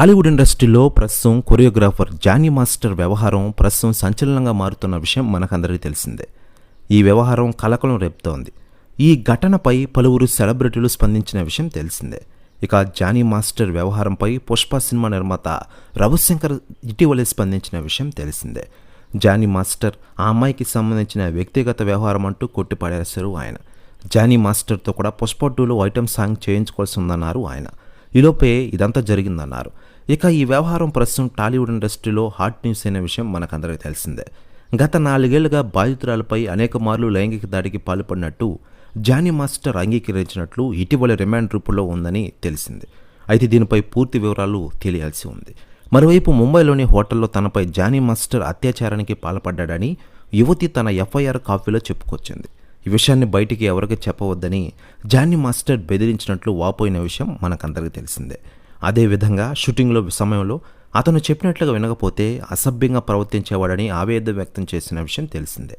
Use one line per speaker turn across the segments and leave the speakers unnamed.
టాలీవుడ్ ఇండస్ట్రీలో ప్రస్తుతం choreographer Johnny master వ్యవహారం ప్రస్తుతం సంచలనంగా మారుతున్న విషయం మనకందరికీ తెలిసిందే. ఈ వ్యవహారం కలకలం రేపుతోంది. ఈ ఘటనపై పలువురు సెలబ్రిటీలు స్పందించిన విషయం తెలిసిందే. ఇక జానీ మాస్టర్ వ్యవహారంపై పుష్ప సినిమా నిర్మాత రవిశంకర్ ఇటీవలే స్పందించిన విషయం తెలిసిందే. జానీ మాస్టర్ ఆ అమ్మాయికి సంబంధించిన వ్యక్తిగత వ్యవహారం అంటూ కొట్టిపడేశారు ఆయన. జానీ మాస్టర్తో కూడా పుష్ప టూలో ఐటమ్ సాంగ్ చేయించుకోవాల్సి ఉందన్నారు ఆయన. ఈలోపే ఇదంతా జరిగిందన్నారు. ఇక ఈ వ్యవహారం ప్రస్తుతం టాలీవుడ్ ఇండస్ట్రీలో హాట్ న్యూస్ అయిన విషయం మనకందరికీ తెలిసిందే. గత నాలుగేళ్ళుగా బాధితురాలపై అనేక మార్లు లైంగిక దాడికి పాల్పడినట్టు జానీ మాస్టర్ అంగీకరించినట్లు ఇటీవల రిమాండ్ రూపంలో ఉందని తెలిసింది. అయితే దీనిపై పూర్తి వివరాలు తెలియాల్సి ఉంది. మరోవైపు ముంబైలోని హోటల్లో తనపై జానీ మాస్టర్ అత్యాచారానికి పాల్పడ్డాడని యువతి తన ఎఫ్ఐఆర్ కాపీలో చెప్పుకొచ్చింది. ఈ విషయాన్ని బయటికి ఎవరికి చెప్పవద్దని జానీ మాస్టర్ బెదిరించినట్లు వాపోయిన విషయం మనకందరికీ తెలిసిందే. అదేవిధంగా షూటింగ్లో సమయంలో అతను చెప్పినట్లుగా వినకపోతే అసభ్యంగా ప్రవర్తించేవాడని ఆవేదన వ్యక్తం చేసిన విషయం తెలిసిందే.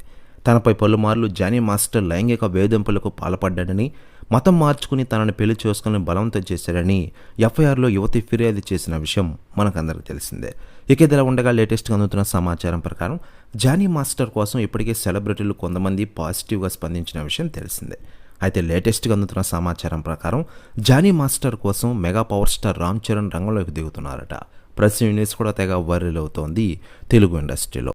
తనపై పలుమార్లు జానీ మాస్టర్ లైంగిక వేధింపులకు పాల్పడ్డాడని మతం మార్చుకుని తనని పెళ్ళి చేసుకుని బలవంతం చేశాడని ఎఫ్ఐఆర్లో యువతి ఫిర్యాదు చేసిన విషయం మనకందరికీ తెలిసిందే. ఇక ఇదిలా ఉండగా లేటెస్ట్గా అందుతున్న సమాచారం ప్రకారం జానీ మాస్టర్ కోసం ఇప్పటికే సెలబ్రిటీలు కొంతమంది పాజిటివ్గా స్పందించిన విషయం తెలిసిందే. అయితే లేటెస్ట్గా అందుతున్న సమాచారం ప్రకారం జానీ మాస్టర్ కోసం mega power star Ram Charan రంగంలోకి దిగుతున్నారట. ప్రెస్ న్యూస్ కూడా తెగ వైరల్ అవుతోంది తెలుగు ఇండస్ట్రీలో.